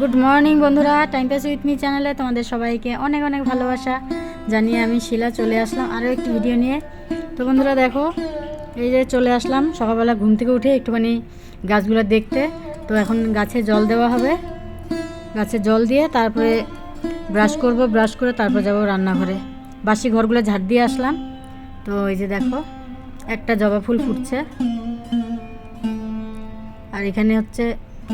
Good morning বন্ধুরা। Time pass with me চ্যানেলে তোমাদের সবাইকে অনেক অনেক ভালোবাসা। জানিয়ে আমি শিলা চলে আসলাম আরও একটি ভিডিও নিয়ে। তো বন্ধুরা দেখো, এই যে চলে আসলাম সকালবেলা ঘুম থেকে উঠে একটুখানি গাছগুলো দেখতে। তো এখন গাছে জল দেওয়া হবে। গাছে জল দিয়ে তারপরে ব্রাশ করব ব্রাশ করে তারপর যাব রান্নাঘরে। বাসি ঘরগুলো ঝাড় দিয়ে আসলাম। তো এই যে দেখো, একটা জবা ফুল ফুটছে। আর এখানে হচ্ছে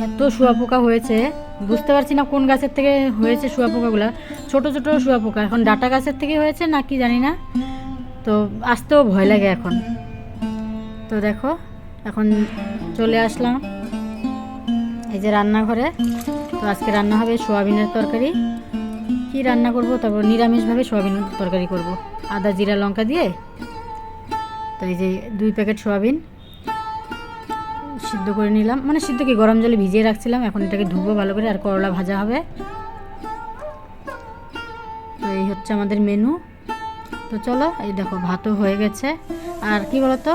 এত শুয়াপোকা হয়েছে। বুঝতে পারছি না কোন গাছের থেকে হয়েছে শুয়াপোকাগুলো ছোট ছোট শুয়াপোকা এখন ডাটা গাছের থেকে হয়েছে না কি জানি না। তো আসতেও ভয় লাগে এখন। তো দেখো, এখন চলে আসলাম এই যে রান্নাঘরে। তো আজকে রান্না হবে সোয়াবিনের তরকারি। কি রান্না করব? তারপর নিরামিষভাবে সোয়াবিন তরকারি করব। আদা, জিরা, লঙ্কা দিয়ে। তো এই যে দুই প্যাকেট সোয়াবিন। সিদ্ধ করে নিলাম। মানে সিদ্ধ কি গরম জলে ভিজিয়ে রাখছিলাম, এখন এটাকে ধুবো ভালো করে, আর করলা ভাজা হবে। তো এই হচ্ছে আমাদের মেনু তো চলো, এই দেখো, ভাতও হয়ে গেছে। আর কি বলতো,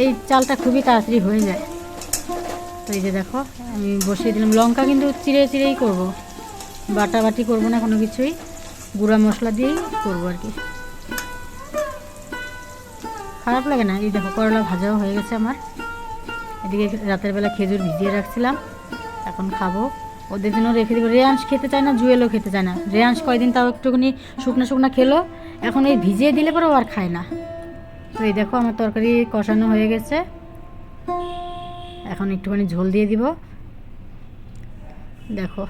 এই চালটা খুবই তাড়াতাড়ি হয়ে যায়। তো এই যে দেখো, আমি বসিয়ে দিলাম। লঙ্কা কিন্তু চিড়ে চিড়েই করব। বাটা বাটি করব না কোনো কিছুই। গুঁড়া মশলা দিয়েই করব আর কি। খারাপ লাগে না? এই দেখো, করলা ভাজাও হয়ে গেছে আমার। এদিকে রাতের বেলা খেজুর ভিজিয়ে রাখছিলাম, এখন খাব। ওদের জন্য রেখে দেবো। রেয়াংশ খেতে চায় না, জুয়েলও খেতে চায় না। রেয়াংশ কয়দিন তাও একটুখানি শুকনো শুকনো খেলো, এখন এই ভিজিয়ে দিলে পরেও আর খায় না। তো এই দেখো আমার তরকারি কষানো হয়ে গেছে। এখন একটুখানি ঝোল দিয়ে দিব। দেখো,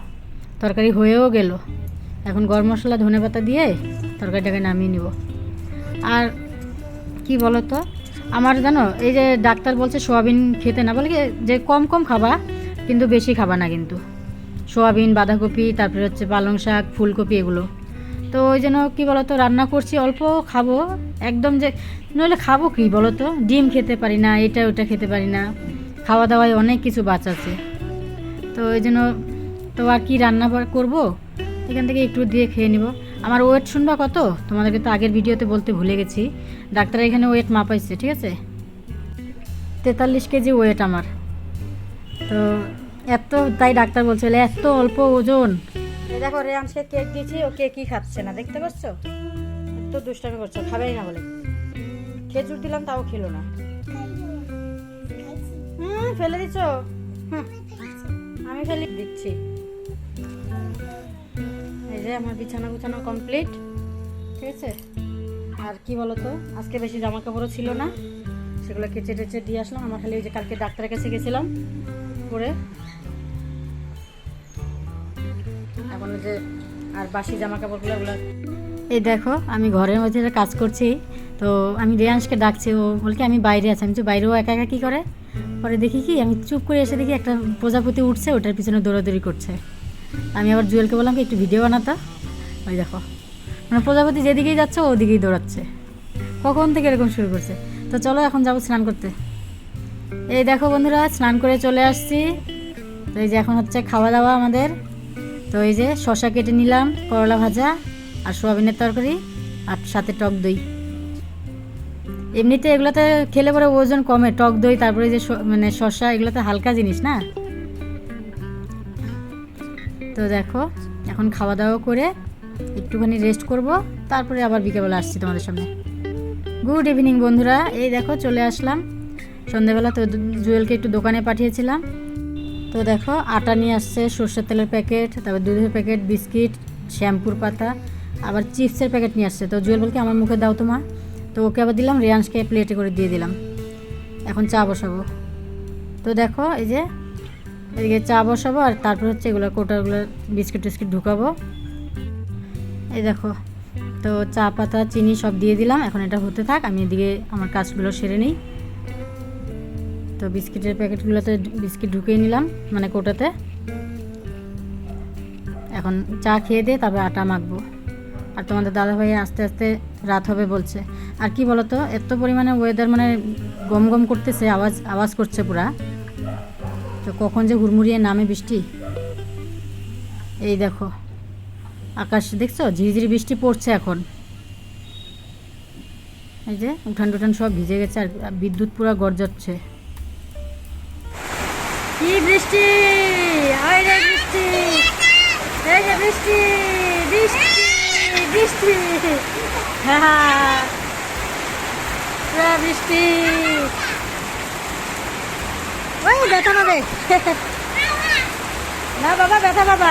তরকারি হয়েও গেল। এখন গরম মশলা ধনে পাতা দিয়ে তরকারিটাকে নামিয়ে নিব। আর কি বলো তো? আমার জানো, এই যে ডাক্তার বলছে সোয়াবিন খেতে না, বলে যে কম কম খাবা, কিন্তু বেশি খাবা না কিন্তু। সোয়াবিন, বাঁধাকপি, তারপরে হচ্ছে পালং শাক, ফুলকপি এগুলো। তো ওই জন্য কী বলতো, রান্না করছি, অল্প খাব, একদম যে, নইলে খাব কি বলো তো ডিম খেতে পারি না, এটা ওটা খেতে পারি না, খাওয়া দাওয়ায় অনেক কিছু বাঁচাচ্ছে। তো ওই জন্য তো আর কি রান্না করব? এখান থেকে একটু দিয়ে খেয়ে নিব। আমার ওয়েট শুনবা কত? তোমাদেরকে তো আগের ভিডিওতে বলতে ভুলে গেছি। ডাক্তার এখানে ওয়েট মাপাইছে, ঠিক আছে? তেতাল্লিশ কেজি ওয়েট আমার। তো এত, তাই ডাক্তার বলছে এত অল্প ওজন। দেখো রেয়াংশকে কেক দিয়েছি, ও কেকই খাচ্ছে না, দেখতে পাচ্ছ? এত দুষ্টামি করছ খাবেই না বলে। খেজুর দিলাম, তাও খেলো না। হুম, ফেলে দিচ্ছ হুম, আমি ফেলে দিচ্ছি। এই যে আমার বিছানা গুছানো কমপ্লিট ঠিক আছে? আর কি বলতো, আজকে বেশি জামা কাপড়ও ছিল না, সেগুলো কেচে টেচে দিয়ে আসলাম। আমার খালি ওই যে কালকে ডাক্তারের কাছে গেছিলাম করে এখন যে আর বাসি জামা কাপড়গুলো ওগুলো এই দেখো, আমি ঘরের মধ্যে কাজ করছি, তো আমি রেয়াংশকে ডাকছি, ও বলে কি আমি বাইরে আছি। আমি তো বাইরেও একা একা কী করে? পরে দেখি কি, আমি চুপ করে এসে দেখি একটা প্রজাপতি উঠছে, ওটার পিছনে দৌড়াদৌড়ি করছে। আমি আবার জুয়েলকে বললাম কি, একটু ভিডিও বানাতা। ওই দেখো মানে প্রজাপতি যেদিকেই যাচ্ছে ওদিকেই দৌড়াচ্ছে। কখন থেকে এরকম শুরু করছে? তো চলো এখন যাব স্নান করতে। এই দেখো বন্ধুরা, স্নান করে চলে আসছি। তো এই যে এখন হচ্ছে খাওয়া দাওয়া আমাদের। তো এই যে শশা কেটে নিলাম, করলা ভাজা আর সোয়াবিনের তরকারি আর সাথে টক দই। এমনিতে এগুলোতে খেলে পরে ওজন কমে, টক দই, তারপরে যে মানে শশা, এগুলোতে হালকা জিনিস না? তো দেখো, এখন খাওয়া দাওয়া করে একটুখানি রেস্ট করব, তারপরে আবার বিকেলবেলা আসছি তোমাদের সামনে। গুড ইভিনিং বন্ধুরা, এই দেখো চলে আসলাম। সন্ধেবেলা তো জুয়েলকে একটু দোকানে পাঠিয়েছিলাম। তো দেখো, আটা নিয়ে আসছে, সর্ষের তেলের প্যাকেট, তারপর দুধের প্যাকেট, বিস্কিট, শ্যাম্পুর পাতা, আবার চিপসের প্যাকেট নিয়ে আসছে। তো জুয়েল বলকে আমার মুখে দাও তো মা তো ওকে আবার দিলাম রেয়াংশকে প্লেটে করে দিয়ে দিলাম। এখন চা বসাবো। তো দেখো, এই যে এদিকে চা বসাবো আর তারপর হচ্ছে এগুলো কোটাগুলো বিস্কিট টিস্কিট ঢুকাবো। এই দেখো, তো চা পাতা, চিনি সব দিয়ে দিলাম, এখন এটা হতে থাক, আমি এদিকে আমার কাজগুলো সেরে নিই। তো বিস্কিটের প্যাকেটগুলোতে বিস্কিট ঢুকিয়ে নিলাম মানে কোটাতে। এখন চা খেয়ে দিয়ে তারপর আটা মাখবো। আর তোমাদের দাদা ভাই আস্তে আস্তে রাত হবে বলছে। আর কি বলতো, এত পরিমাণে ওয়েদার মানে গম গম করতেছে, আওয়াজ আওয়াজ করছে পুরা। তো কখন যে হুড়মুড়িয়ে নামে বৃষ্টি। এই দেখো, আকাশ দেখছ? ঝিরিঝিরি বৃষ্টি পড়ছে এখন। এই যে উঠান টুঠান সব ভিজে গেছে আর বিদ্যুৎ পুরো গর্জাচ্ছে। কি বৃষ্টি? বৃষ্টি। বৃষ্টি বৃষ্টি বৃষ্টি। হ্যাঁ বৃষ্টি। ব্যথা পাবে। না বাবা, ব্যথা বাবা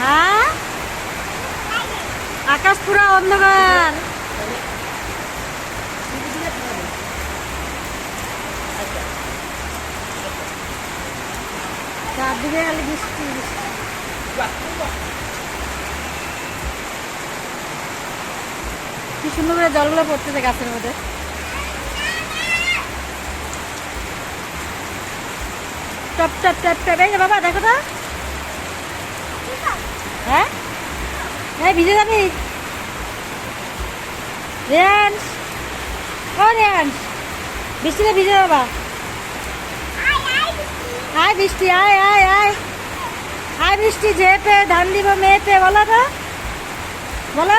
হ্যাঁ? আকাশ পুরা অন্ধকার। কি সুন্দর করে জলগুলো পড়তেছে গাছের মধ্যে। টপ টপ টপ টপ। এই বাবা, দেখো তো। হ্যাঁ? হ্যাঁ ভিজে যাবি? রেয়ান্স ও রেয়ান্স বৃষ্টিতে ভিজে বাবা। আয়, বৃষ্টি, আয় আয় আয়। আয়, বৃষ্টি যেতে ধান দিব মেয়েতে বলো তো। বলো?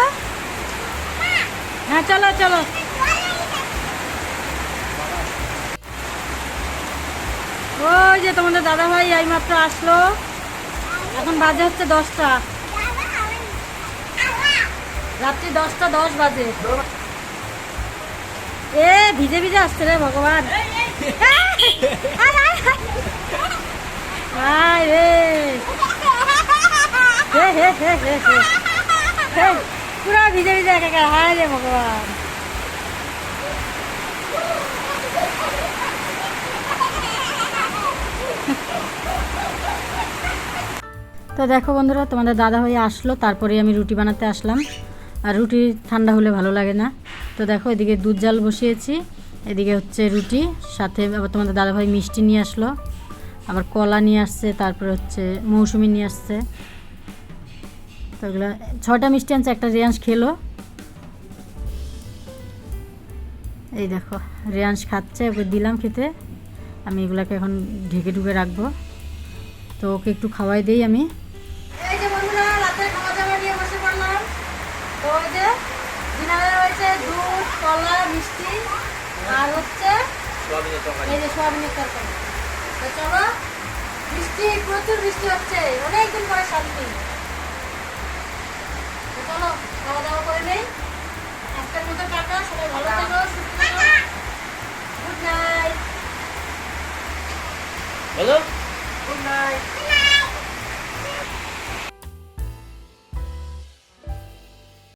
হ্যাঁ চলো চলো। ওই যে তোমাদের দাদা ভাই এইমাত্র আসলো। এখন বাজে হচ্ছে দশটা। রাত্রি দশটা দশ বাজে। এ, ভিজে ভিজে আসছে রে ভগবান। পুরা ভিজে ভিজে একাকার। হায় রে ভগবান। তো দেখো বন্ধুরা, তোমাদের দাদা হয়ে আসলো, তারপরে আমি রুটি বানাতে আসলাম। আর রুটি ঠান্ডা হলে ভালো লাগে না। তো দেখো, এদিকে দুধ জাল বসিয়েছি, এদিকে হচ্ছে রুটি, সাথে আবার তোমাদের দাদাভাই মিষ্টি নিয়ে আসলো। আবার কলা নিয়ে আসছে, তারপরে হচ্ছে মৌসুমি নিয়ে আসছে। তো এগুলো ছটা মিষ্টি আনছে, একটা রেয়াংশ খেলো। এই দেখো, রেয়াংশ খাচ্ছে, ওকে দিলাম খেতে। আমি এগুলাকে এখন ঢেকে ঢুকে রাখব। তো ওকে একটু খাওয়াই দেই আমি। এই যে বন্ধুরা রাতের খাওয়া দাওয়া নিয়ে বসে পড়লাম। তো ওই যে ডিনারে রয়েছে দুধ কলা মিষ্টি আর হচ্ছে এই যে সোয়াবিনের তরকারি। তো চলো বৃষ্টি প্রচুর বৃষ্টি হচ্ছে। অনেকদিন পরে শান্তি। চলো খাওয়া দাওয়া করে